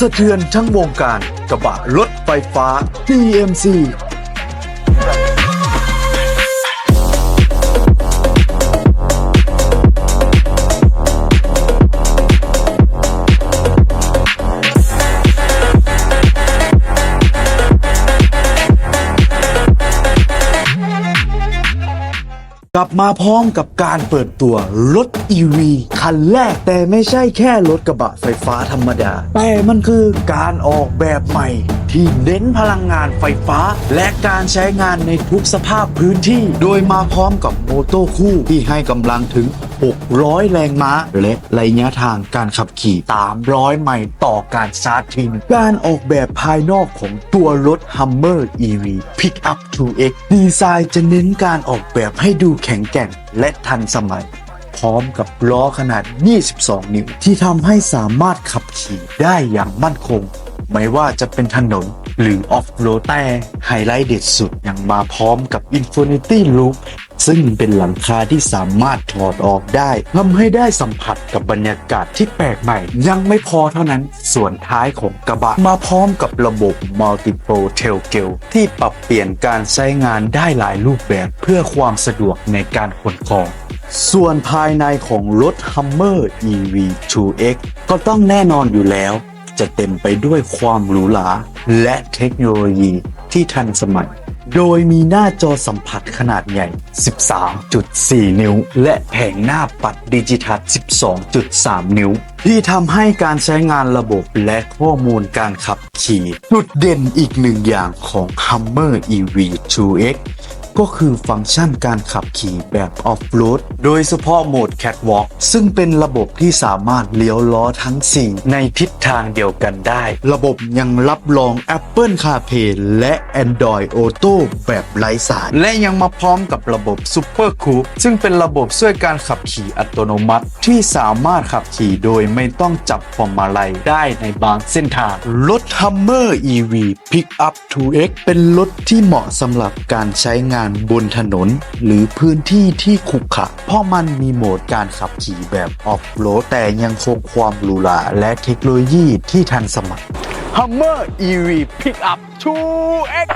สะเทือนทั้งวงการกระบะรถไฟฟ้า DMC กลับมาพร้อมกับการเปิดตัวรถ EV คันแรกแต่ไม่ใช่แค่รถกระบะไฟฟ้าธรรมดา แต่มันคือการออกแบบใหม่ ที่เน้นพลังงานไฟฟ้า และการใช้งานในทุกสภาพพื้นที่ โดยมาพร้อมกับโมโต้คู่ที่ให้กำลังถึง 600 แรงม้า และระยะทางการขับขี่ 300 ไมล์ต่อการชาร์จทิ้งการออกแบบภายนอกของตัวรถ Hummer EV Pickup 2X ดีไซน์จะเน้นการออกแบบให้ดูแข็งแกร่งและทันสมัย พร้อมกับล้อขนาด 22 นิ้ว ที่ทำให้สามารถขับขี่ได้อย่างมั่นคง ไม่ว่าจะเป็นถนนหรือออฟโรดแต่ไฮไลท์เด็ดสุดยังมาพร้อมกับ Infinity Loop ซึ่งเป็นหลังคาที่สามารถถอดออกได้ทำให้ได้สัมผัสกับบรรยากาศที่แปลกใหม่ ยังไม่พอเท่านั้นส่วนท้ายของกระบะมาพร้อมกับระบบ Multiple Tailgate ที่ปรับเปลี่ยนการใช้งานได้หลายรูปแบบเพื่อความสะดวกในการขนของส่วนภายในของรถ Hummer EV 2X ก็ต้องแน่นอนอยู่แล้ว จะเต็มไปด้วยความหรูหราและเทคโนโลยีที่ทันสมัย โดยมีหน้าจอสัมผัสขนาดใหญ่ 13.4 นิ้ว และแผงหน้าปัดดิจิทัล 12.3 นิ้ว ที่ทำให้การใช้งานระบบและข้อมูลการขับขี่ จุดเด่นอีกหนึ่งอย่างของ Hummer EV 2X ก็คือฟังก์ชันการขับขี่แบบออฟโรดโดยเฉพาะโหมด Catwalk ซึ่งเป็นระบบที่สามารถเลี้ยวล้อทั้ง 4 ในทิศทางเดียวกันได้ ระบบยังรับรอง Apple CarPlay และ Android Auto แบบไร้สายและยังมาพร้อมกับระบบ Super Cruise ซึ่งเป็นระบบช่วยการขับขี่อัตโนมัติ ที่สามารถขับขี่โดยไม่ต้องจับพวงมาลัยได้ในบางเส้นทาง รถ Hummer EV Pickup 2X เป็นรถที่เหมาะสำหรับการใช้งานานบนถนน หรือพื้นที่ที่ขรุขระเพราะมันมีโหมดการขับขี่แบบออฟโรดแต่ยังคงความหรูหราและเทคโนโลยีที่ทันสมัย Hummer EV Pickup 2X